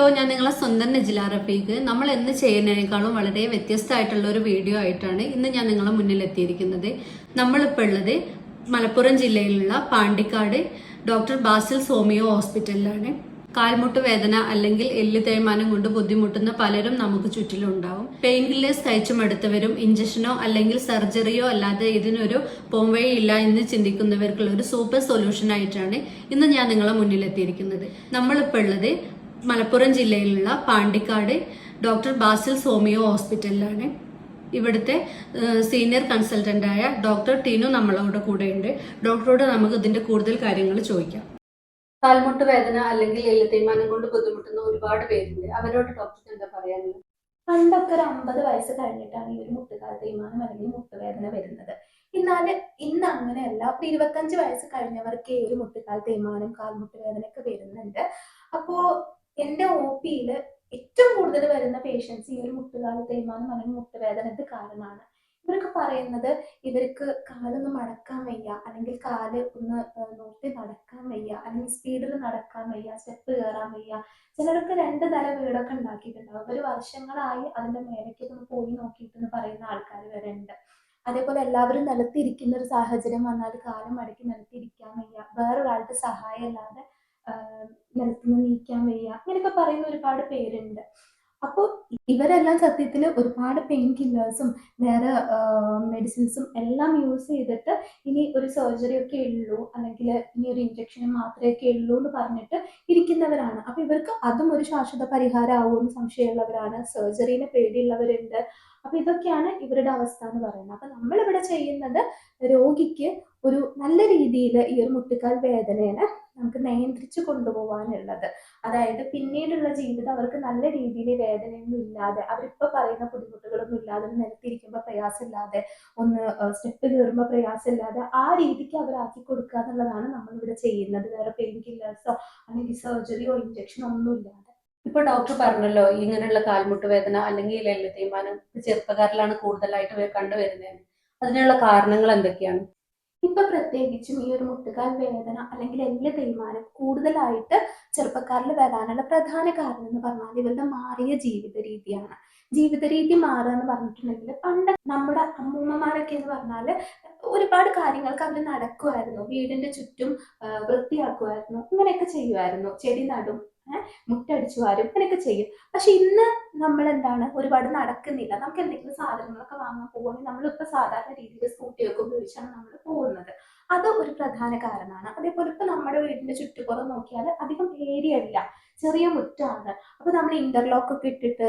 Hello ഞാൻ നിങ്ങളെ സ്വന്തം നജില നമ്മൾ എന്ന് ചെയ്യുന്നതിനേക്കാളും വളരെ വ്യത്യസ്തമായിട്ടുള്ള ഒരു വീഡിയോ ആയിട്ടാണ് ഇന്ന് ഞാൻ നിങ്ങളെ മുന്നിൽ എത്തിയിരിക്കുന്നത്. നമ്മളിപ്പോൾ ഉള്ളത് മലപ്പുറം ജില്ലയിലുള്ള പാണ്ടിക്കാട് ഡോക്ടർ ബാസിൽ സോമിയോ ഹോസ്പിറ്റലിലാണ്. കാൽമുട്ട് വേദന അല്ലെങ്കിൽ എല്ല് തേയ്മാനം കൊണ്ട് ബുദ്ധിമുട്ടുന്ന പലരും നമുക്ക് ചുറ്റിലുണ്ടാവും. പെയിൻ കില്ലേഴ്സ് കഴിച്ചു മടുത്തവരും ഇഞ്ചക്ഷനോ അല്ലെങ്കിൽ സർജറിയോ അല്ലാതെ ഇതിനൊരു പോംവഴി ഇല്ല എന്ന് ചിന്തിക്കുന്നവർക്കുള്ള ഒരു സൂപ്പർ സൊല്യൂഷൻ ആയിട്ടാണ് ഇന്ന് ഞാൻ നിങ്ങളെ മുന്നിലെത്തിയിരിക്കുന്നത് നമ്മളിപ്പോൾ ഉള്ളത് മലപ്പുറം ജില്ലയിലുള്ള പാണ്ടിക്കാട് ഡോക്ടർ ബാസിൽ സോമിയോ ഹോസ്പിറ്റലിലാണ്. ഇവിടുത്തെ സീനിയർ കൺസൾട്ടന്റായ ഡോക്ടർ ടീനു നമ്മളോട് കൂടെയുണ്ട്. ഡോക്ടറോട് നമുക്ക് ഇതിന്റെ കൂടുതൽ കാര്യങ്ങൾ ചോദിക്കാം. കാൽമുട്ട് വേദന അല്ലെങ്കിൽ എല്ല് തേയ്മാനം കൊണ്ട് ബുദ്ധിമുട്ടുന്ന ഒരുപാട് പേരുണ്ട്. അവരോട് ഡോക്ടർക്ക് എന്താ പറയാനുള്ളത്? പണ്ടൊക്കെ ഒരു അമ്പത് വയസ്സ് കഴിഞ്ഞിട്ടാണ് ഈ ഒരു മുട്ടുകാൽ തേയ്മാനം അല്ലെങ്കിൽ മുട്ടുവേദന വരുന്നത്. എന്നാൽ ഇന്ന് അങ്ങനെയല്ല. ഒരു ഇരുപത്തഞ്ച് വയസ്സ് കഴിഞ്ഞവർക്ക് ഈ ഒരു മുട്ടുകാൽ തേയ്മാനം കാൽമുട്ട് വേദനയൊക്കെ വരുന്നുണ്ട്. അപ്പോ എന്റെ ഒ പിയിൽ ഏറ്റവും കൂടുതൽ വരുന്ന പേഷ്യൻസ് ഈ ഒരു മുട്ടുകാൽ തേയ്മാനം അല്ലെങ്കിൽ ഇത് കാരണമാണ്. ഇവരൊക്കെ പറയുന്നത് ഇവർക്ക് കാലൊന്ന് മടക്കാൻ വയ്യ അല്ലെങ്കിൽ കാൽ ഒന്ന് നോക്കി നടക്കാൻ വയ്യ അല്ലെങ്കിൽ സ്പീഡിൽ നടക്കാൻ വയ്യ സ്റ്റെപ്പ് കയറാൻ വയ്യ. ചിലർക്ക് രണ്ട് തല വീടൊക്കെ ഉണ്ടാക്കിയിട്ടുണ്ടാവും. ഒരു വർഷങ്ങളായി അതിന്റെ മേലേക്ക് ഒന്ന് പോയി നോക്കിയിട്ടെന്ന് പറയുന്ന ആൾക്കാർ വരെ ഉണ്ട്. അതേപോലെ എല്ലാവരും നിലത്തിരിക്കുന്ന ഒരു സാഹചര്യം വന്നാൽ കാലം മടക്കി നിലത്തിരിക്കാൻ വയ്യ. വേറൊരാളുടെ സഹായം അല്ലാതെ ആഹ് നിലത്തുനിന്ന് നീക്കാൻ വയ്യ. അങ്ങനെയൊക്കെ പറയുന്ന ഒരുപാട് പേരുണ്ട്. അപ്പോൾ ഇവരെല്ലാം സത്യത്തിൽ ഒരുപാട് പെയിൻ കില്ലേഴ്സും വേറെ മെഡിസിൻസും എല്ലാം യൂസ് ചെയ്തിട്ട് ഇനി ഒരു സർജറി ഒക്കെ ഉള്ളൂ അല്ലെങ്കിൽ ഇനി ഒരു ഇഞ്ചക്ഷൻ മാത്രമേ ഒക്കെ ഉള്ളൂ എന്ന് പറഞ്ഞിട്ട് ഇരിക്കുന്നവരാണ്. അപ്പോൾ ഇവർക്ക് അതും ഒരു ശാശ്വത പരിഹാരം ആവുമെന്ന് സംശയമുള്ളവരാണ് സർജറിനെ പേടിയുള്ളവരുണ്ട്. അപ്പൊ ഇതൊക്കെയാണ് ഇവരുടെ അവസ്ഥ എന്ന് പറയുന്നത്. അപ്പൊ നമ്മളിവിടെ ചെയ്യുന്നത് രോഗിക്ക് ഒരു നല്ല രീതിയിൽ ഈ ഒരു മുട്ടിക്കാൽ വേദനയെ നമുക്ക് നിയന്ത്രിച്ചു കൊണ്ടുപോകാനുള്ളത് അതായത് പിന്നീടുള്ള ജീവിതം അവർക്ക് നല്ല രീതിയിൽ വേദനയൊന്നും ഇല്ലാതെ അവരിപ്പോ പറയുന്ന ബുദ്ധിമുട്ടുകളൊന്നും ഇല്ലാതെ നിലത്തിരിക്കുമ്പോൾ പ്രയാസമില്ലാതെ ഒന്ന് സ്റ്റെപ്പ് കയറുമ്പോൾ പ്രയാസമില്ലാതെ ആ രീതിക്ക് അവരാക്കി കൊടുക്കുക എന്നുള്ളതാണ് നമ്മളിവിടെ ചെയ്യുന്നത്. വേറെ പെയിൻ കില്ലേഴ്സോ അല്ലെങ്കിൽ സർജറിയോ ഇഞ്ചക്ഷനോ ഒന്നും ഇല്ലാതെ. ഇപ്പൊ ഡോക്ടർ പറഞ്ഞല്ലോ ഇങ്ങനെയുള്ള കാൽമുട്ട് വേദന അല്ലെങ്കിൽ എല്ല് തേയ്മാനം ചെറുപ്പക്കാരിലാണ് കൂടുതലായിട്ട് കണ്ടുവരുന്നത്. അതിനുള്ള കാരണങ്ങൾ എന്തൊക്കെയാണ്? ഇപ്പൊ പ്രത്യേകിച്ചും ഈ ഒരു മുട്ടുകാൽ വേദന അല്ലെങ്കിൽ എല്ല് തേയ്മാനം കൂടുതലായിട്ട് ചെറുപ്പക്കാരിൽ വരാനുള്ള പ്രധാന കാരണം എന്ന് പറഞ്ഞാൽ ഇവരുടെ മാറിയ ജീവിത രീതിയാണ്. ജീവിത രീതി മാറുക എന്ന് പറഞ്ഞിട്ടുണ്ടെങ്കിൽ പണ്ട് നമ്മുടെ അമ്മൂമ്മമാരൊക്കെ എന്ന് പറഞ്ഞാൽ ഒരുപാട് കാര്യങ്ങൾക്ക് അവർ നടക്കുമായിരുന്നു. വീടിന്റെ ചുറ്റും വൃത്തിയാക്കുമായിരുന്നു. ഇങ്ങനെയൊക്കെ ചെയ്യുമായിരുന്നു. ചെടി നടും ഏഹ് മുറ്റടിച്ചു വാരും. അങ്ങനെയൊക്കെ ചെയ്യും. പക്ഷെ ഇന്ന് നമ്മൾ എന്താണ് ഒരുപാട് നടക്കുന്നില്ല. നമുക്ക് എന്തെങ്കിലും സാധനങ്ങളൊക്കെ വാങ്ങാൻ പോകുകയാണെങ്കിൽ നമ്മളിപ്പോൾ സാധാരണ രീതിയിൽ സ്കൂട്ടിയൊക്കെ ഉപയോഗിച്ചാണ് നമ്മൾ പോകുന്നത്. അത് ഒരു പ്രധാന കാരണമാണ്. അതേപോലെ ഇപ്പൊ നമ്മുടെ വീടിന്റെ ചുറ്റുപുറം നോക്കിയാൽ അധികം ഏരിയ ഇല്ല. ചെറിയ മുറ്റാണ്. അപ്പൊ നമ്മൾ ഇന്റർലോക്ക് ഒക്കെ ഇട്ടിട്ട്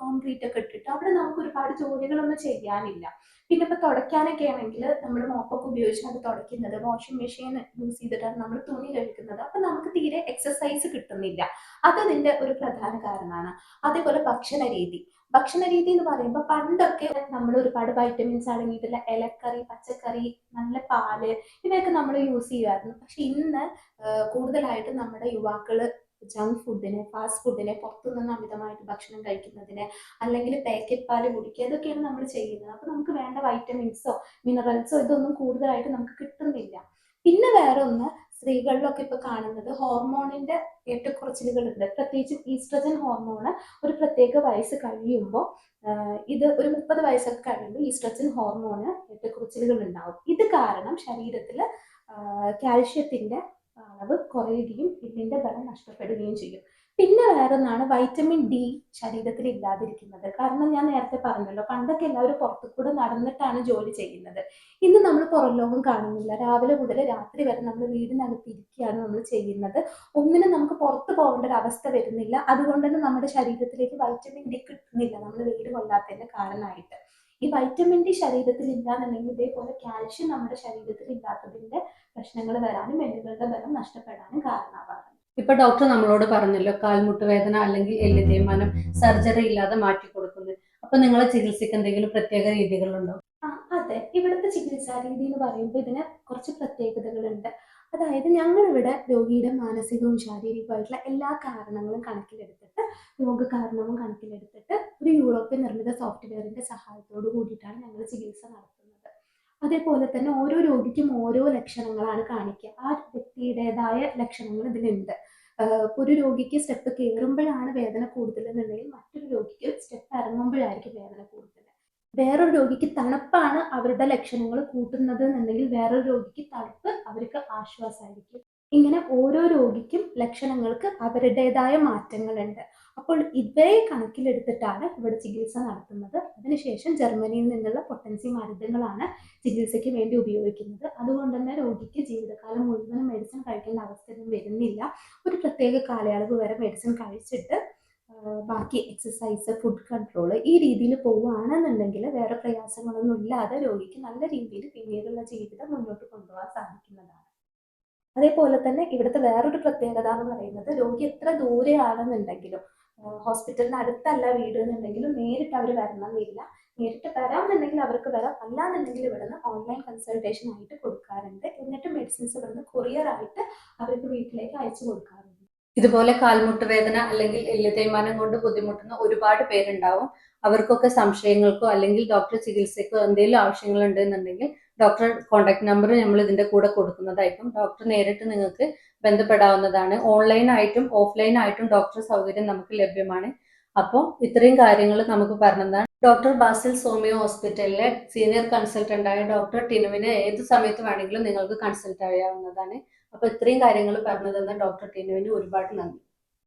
കോൺക്രീറ്റ് ഒക്കെ ഇട്ടിട്ട് അവിടെ നമുക്ക് ഒരുപാട് ജോലികളൊന്നും ചെയ്യാനില്ല. പിന്നെ ഇപ്പൊ തുടയ്ക്കാനൊക്കെ ആണെങ്കിൽ നമ്മൾ മോപ്പൊക്കെ ഉപയോഗിച്ചാണ് തുടയ്ക്കുന്നത് വാഷിംഗ് മെഷീൻ യൂസ് ചെയ്തിട്ടാണ് നമ്മൾ തുണി കഴിക്കുന്നത് അപ്പൊ നമുക്ക് തീരെ എക്സസൈസ് കിട്ടുന്നില്ല. അത് അതിന്റെ ഒരു പ്രധാന കാരണമാണ്. അതേപോലെ ഭക്ഷണ രീതി. ഭക്ഷണ രീതി എന്ന് പറയുമ്പോൾ പണ്ടൊക്കെ നമ്മൾ ഒരുപാട് വൈറ്റമിൻസ് അടങ്ങിയിട്ടുള്ള ഇലക്കറി പച്ചക്കറി നല്ല പാൽ ഇവയൊക്കെ നമ്മൾ യൂസ് ചെയ്യുമായിരുന്നു. പക്ഷെ ഇന്ന് കൂടുതലായിട്ട് നമ്മുടെ യുവാക്കൾ ജങ്ക് ഫുഡിനെ ഫാസ്റ്റ് ഫുഡിനെ പുറത്തുനിന്ന് അമിതമായിട്ട് ഭക്ഷണം കഴിക്കുന്നതിന് അല്ലെങ്കിൽ പാക്കറ്റ് പാൽ കുടിക്കുക ഇതൊക്കെയാണ് നമ്മൾ ചെയ്യുന്നത്. അപ്പൊ നമുക്ക് വേണ്ട വൈറ്റമിൻസോ മിനറൽസോ ഇതൊന്നും കൂടുതലായിട്ട് നമുക്ക് കിട്ടുന്നില്ല. പിന്നെ വേറെ ഒന്ന് സ്ത്രീകളിലൊക്കെ ഇപ്പൊ കാണുന്നത് ഹോർമോണിന്റെ ഏറ്റക്കുറച്ചിലുകളുണ്ട്. പ്രത്യേകിച്ചും ഈസ്ട്രജൻ ഹോർമോണ് ഒരു പ്രത്യേക വയസ്സ് കഴിയുമ്പോൾ ഇത് ഒരു മുപ്പത് വയസ്സൊക്കെ കഴിയുമ്പോൾ ഈസ്ട്രജൻ ഹോർമോണ് ഏറ്റക്കുറച്ചിലുകൾ ഉണ്ടാവും. ഇത് കാരണം ശരീരത്തിൽ കാൽഷ്യത്തിന്റെ അളവ് കുറയുകയും എല്ലിന്റെ ബലം നഷ്ടപ്പെടുകയും ചെയ്യും. പിന്നെ വേറൊന്നാണ് വൈറ്റമിൻ ഡി ശരീരത്തിൽ ഇല്ലാതിരിക്കുന്നത്. കാരണം ഞാൻ നേരത്തെ പറഞ്ഞല്ലോ പണ്ടൊക്കെ എല്ലാവരും പുറത്തു കൂടെ നടന്നിട്ടാണ് ജോലി ചെയ്യുന്നത്. ഇന്ന് നമ്മൾ പുറം ലോകം കാണുന്നില്ല. രാവിലെ മുതൽ രാത്രി വരെ നമ്മൾ വീടിനകത്ത് ഇരിക്കുകയാണ് നമ്മൾ ചെയ്യുന്നത്. ഒന്നിനും നമുക്ക് പുറത്ത് പോകേണ്ട ഒരു അവസ്ഥ വരുന്നില്ല. അതുകൊണ്ട് തന്നെ നമ്മുടെ ശരീരത്തിലേക്ക് വൈറ്റമിൻ ഡി കിട്ടുന്നില്ല. നമ്മൾ വീട് കൊള്ളാത്തതിന്റെ കാരണമായിട്ട്. ഈ വൈറ്റമിൻ ഡി ശരീരത്തിൽ ഇല്ലാന്നുണ്ടെങ്കിൽ ഇതേപോലെ കാൽഷ്യം നമ്മുടെ ശരീരത്തിൽ ഇല്ലാത്തതിന്റെ പ്രശ്നങ്ങൾ വരാനും എല്ലുകളുടെ ബലം നഷ്ടപ്പെടാനും കാരണമാവാറുണ്ട്. ഇപ്പൊ ഡോക്ടർ നമ്മളോട് പറഞ്ഞല്ലോ കാൽമുട്ട് വേദന അല്ലെങ്കിൽ എല്ല് തേയ്മാനം സർജറി ഇല്ലാതെ മാറ്റി കൊടുക്കുന്നത് അപ്പൊ നിങ്ങളെ ചികിത്സയ്ക്ക് എന്തെങ്കിലും പ്രത്യേക രീതികളുണ്ടോ? അതെ. ഇവിടുത്തെ ചികിത്സാ രീതി എന്ന് പറയുമ്പോൾ ഇതിന് കുറച്ച് പ്രത്യേകതകളുണ്ട്. അതായത് ഞങ്ങളിവിടെ രോഗിയുടെ മാനസികവും ശാരീരികവുമായിട്ടുള്ള എല്ലാ കാരണങ്ങളും കണക്കിലെടുത്തിട്ട് രോഗ കാരണവും കണക്കിലെടുത്തിട്ട് ഒരു യൂറോപ്യൻ നിർമ്മിത സോഫ്റ്റ്വെയറിന്റെ സഹായത്തോട് കൂടിയിട്ടാണ് ഞങ്ങൾ ചികിത്സ നടത്തുന്നത്. അതേപോലെ തന്നെ ഓരോ രോഗിക്കും ഓരോ ലക്ഷണങ്ങളാണ് കാണിക്കുക. ആ വ്യക്തിയുടേതായ ലക്ഷണങ്ങൾ ഇതിലുണ്ട്. ഒരു രോഗിക്ക് സ്റ്റെപ്പ് കയറുമ്പോഴാണ് വേദന കൂടുതലെന്നുണ്ടെങ്കിൽ മറ്റൊരു രോഗിക്ക് സ്റ്റെപ്പ് ഇറങ്ങുമ്പോഴായിരിക്കും വേദന കൂടുതൽ. വേറൊരു രോഗിക്ക് തണുപ്പാണ് അവരുടെ ലക്ഷണങ്ങൾ കൂട്ടുന്നത് എന്നുണ്ടെങ്കിൽ വേറൊരു രോഗിക്ക് തണുപ്പ് അവർക്ക് ആശ്വാസമായിരിക്കും. ഇങ്ങനെ ഓരോ രോഗിക്കും ലക്ഷണങ്ങൾക്ക് അവരുടേതായ മാറ്റങ്ങളുണ്ട്. അപ്പോൾ ഇവരെ കണക്കിലെടുത്തിട്ടാണ് ഇവിടെ ചികിത്സ നടത്തുന്നത്. അതിനുശേഷം ജർമ്മനിയിൽ നിന്നുള്ള പൊട്ടൻസി മരുന്നുകളാണ് ചികിത്സയ്ക്ക് വേണ്ടി ഉപയോഗിക്കുന്നത്. അതുകൊണ്ട് തന്നെ രോഗിക്ക് ജീവിതകാലം മുഴുവനും മെഡിസിൻ കഴിക്കേണ്ട അവസ്ഥയൊന്നും വരുന്നില്ല. ഒരു പ്രത്യേക കാലയളവ് വരെ മെഡിസിൻ കഴിച്ചിട്ട് ബാക്കി എക്സസൈസ് ഫുഡ് കൺട്രോൾ ഈ രീതിയിൽ പോവുകയാണെന്നുണ്ടെങ്കിൽ വേറെ പ്രയാസങ്ങളൊന്നും ഇല്ലാതെ രോഗിക്ക് നല്ല രീതിയിൽ പിന്നീടുള്ള ജീവിതം മുന്നോട്ട് കൊണ്ടുപോകാൻ സാധിക്കുന്നതാണ്. അതേപോലെ തന്നെ ഇവിടുത്തെ വേറൊരു പ്രത്യേകത എന്ന് പറയുന്നത് രോഗി എത്ര ദൂരെയാണെന്നുണ്ടെങ്കിലും ഹോസ്പിറ്റലിന് അടുത്തല്ല വീട് എന്നുണ്ടെങ്കിലും നേരിട്ട് അവർ വരണമെന്നില്ല. നേരിട്ട് വരാമെന്നുണ്ടെങ്കിൽ അവർക്ക് വരാം. അല്ലാന്നുണ്ടെങ്കിൽ ഇവിടുന്ന് ഓൺലൈൻ കൺസൾട്ടേഷൻ ആയിട്ട് കൊടുക്കാറുണ്ട്. എന്നിട്ട് മെഡിസിൻസ് ഇവിടുന്ന് കൊറിയർ ആയിട്ട് അവർക്ക് വീട്ടിലേക്ക് അയച്ചു കൊടുക്കാറുണ്ട്. ഇതുപോലെ കാൽമുട്ട് വേദന അല്ലെങ്കിൽ എല്ല് തേയ്മാനം കൊണ്ട് ബുദ്ധിമുട്ടുന്ന ഒരുപാട് പേരുണ്ടാവും. അവർക്കൊക്കെ സംശയങ്ങൾക്കോ അല്ലെങ്കിൽ ഡോക്ടർ ചികിത്സക്കോ എന്തെങ്കിലും ആവശ്യങ്ങളുണ്ട് എന്നുണ്ടെങ്കിൽ ഡോക്ടർ കോൺടാക്ട് നമ്പർ നമ്മൾ ഇതിന്റെ കൂടെ കൊടുക്കുന്നതായിരിക്കും. ഡോക്ടർ നേരിട്ട് നിങ്ങൾക്ക് ബന്ധപ്പെടാവുന്നതാണ്. ഓഫ്ലൈൻ ആയിട്ടും ഡോക്ടർ സൗകര്യം നമുക്ക് ലഭ്യമാണ്. അപ്പോൾ ഇത്രയും കാര്യങ്ങൾ നമുക്ക് പറഞ്ഞതാണ്. ഡോക്ടർ ബാസിൽ സോമിയോ ഹോസ്പിറ്റലിലെ സീനിയർ കൺസൾട്ടന്റായ ഡോക്ടർ ടിനുവിനെ ഏത് സമയത്ത് വേണമെങ്കിലും നിങ്ങൾക്ക് കൺസൾട്ട് ചെയ്യാവുന്നതാണ്. അപ്പോൾ ഇത്രയും കാര്യങ്ങൾ പറഞ്ഞു തന്ന ഡോക്ടർ ടിനുവിന് ഒരുപാട് നന്ദി.